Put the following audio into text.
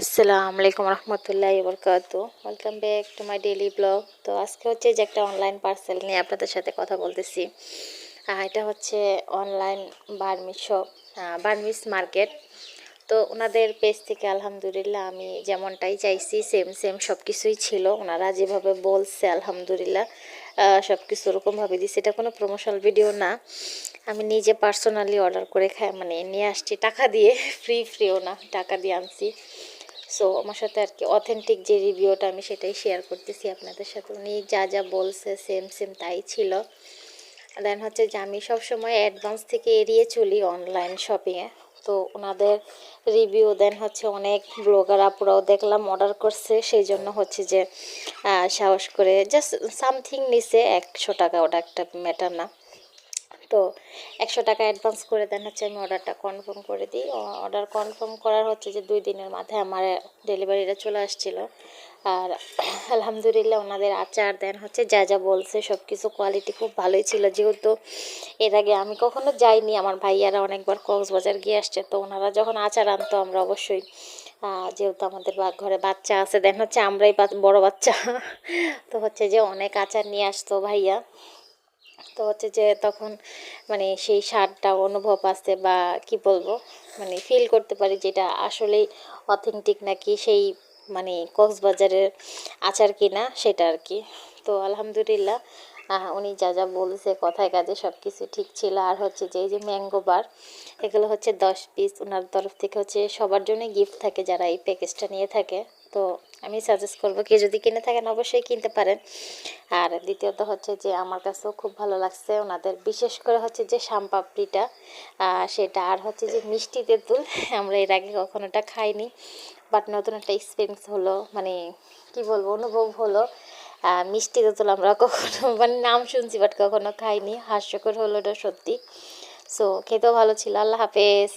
আসসালামু আলাইকুম রহমতুল্লাহ বরকাত welcome back to my daily blog তো আজকে হচ্ছে যে একটা অনলাইন পার্সেল নিয়ে আপনাদের সাথে কথা বলতেছি। এটা হচ্ছে online Burmese shop Burmese market তো ওনাদের পেজ থেকে আলহামদুলিল্লাহ আমি যেমনটাই চাইছি সেম সেম সব কিছুই ছিল। ওনারা যেভাবে বলছে, আলহামদুলিল্লাহ সব কিছু ওরকমভাবে দিচ্ছে এটা কোনো প্রমোশনাল ভিডিও না। আমি নিজে পার্সোনালি অর্ডার করে খাই মানে নিয়ে আসছি। টাকা দিয়ে ফ্রি ফ্রিও না, টাকা দিয়ে আনছি। সো আমার সাথে আর কি অথেন্টিক যে রিভিউটা আমি সেটাই শেয়ার করতেছি আপনাদের সাথে। উনি যা যা বলছে সেম সেম তাই ছিল। দেন হচ্ছে যে আমি সবসময় অ্যাডভান্স থেকে এড়িয়ে চলি অনলাইন শপিংয়ে তো ওনাদের রিভিউ দেন হচ্ছে অনেক ব্লগার আপুরাও দেখলাম অর্ডার করছে। সেই জন্য হচ্ছে যে সাহস করে জাস্ট সামথিং নিছে। একশো টাকা ওটা একটা ম্যাটার না। তো একশো টাকা অ্যাডভান্স করে দেন হচ্ছে আমি অর্ডারটা কনফার্ম করে দিই। অর্ডার কনফার্ম করার হচ্ছে যে দুই দিনের মাথায় আমার ডেলিভারিটা চলে আসছিল। আর আলহামদুলিল্লাহ ওনাদের আচার দেন হচ্ছে যা যা বলছে সব কিছু কোয়ালিটি খুব ভালোই ছিল। যেহেতু এর আগে আমি কখনো যাইনি, আমার ভাইয়ারা অনেকবার কক্সবাজার গিয়ে আসছে, তো ওনারা যখন আচার আনতো আমরা অবশ্যই যেহেতু আমাদের ঘরে বাচ্চা আছে, দেন হচ্ছে আমরাই বড় বাচ্চা। তো হচ্ছে যে অনেক আচার নিয়ে আসতো ভাইয়া। তো হচ্ছে যে তখন মানে সেই স্বাদটা অনুভব আছে বা কি বলব? মানে ফিল করতে পারি যেটা আসলেই অথেন্টিক নাকি সেই মানে কক্সবাজারের আচার কিনা সেটা আর কি। তো আলহামদুলিল্লাহ আহ, উনি যা যা বলছে কথায় কাজে সব কিছু ঠিক ছিল। আর হচ্ছে যে এই যে ম্যাঙ্গো বার এগুলো হচ্ছে দশ পিস ওনার তরফ থেকে হচ্ছে সবার জন্য গিফট থাকে যারা এই প্যাকেজটা নিয়ে থাকে। তো আমি সাজেস্ট করব কেউ যদি কিনে থাকেন অবশ্যই কিনতে পারেন। আর দ্বিতীয়ত হচ্ছে যে আমার কাছেও খুব ভালো লাগছে ওনাদের বিশেষ করে হচ্ছে যে শামপাপড়িটা সেটা। আর হচ্ছে যে মিষ্টি তেঁতুল আমরা এর আগে কখনোটা খাইনি। বাট নতুন একটা এক্সপিরিয়েন্স হলো মানে কি বলব অনুভব হলো। মিষ্টি তেঁতুল আমরা কখনো মানে নাম শুনছি বাট কখনো খাইনি। হাস্যকর হলো ওটা সত্যি। সো খেতেও ভালো ছিল। আল্লাহ হাফেজ।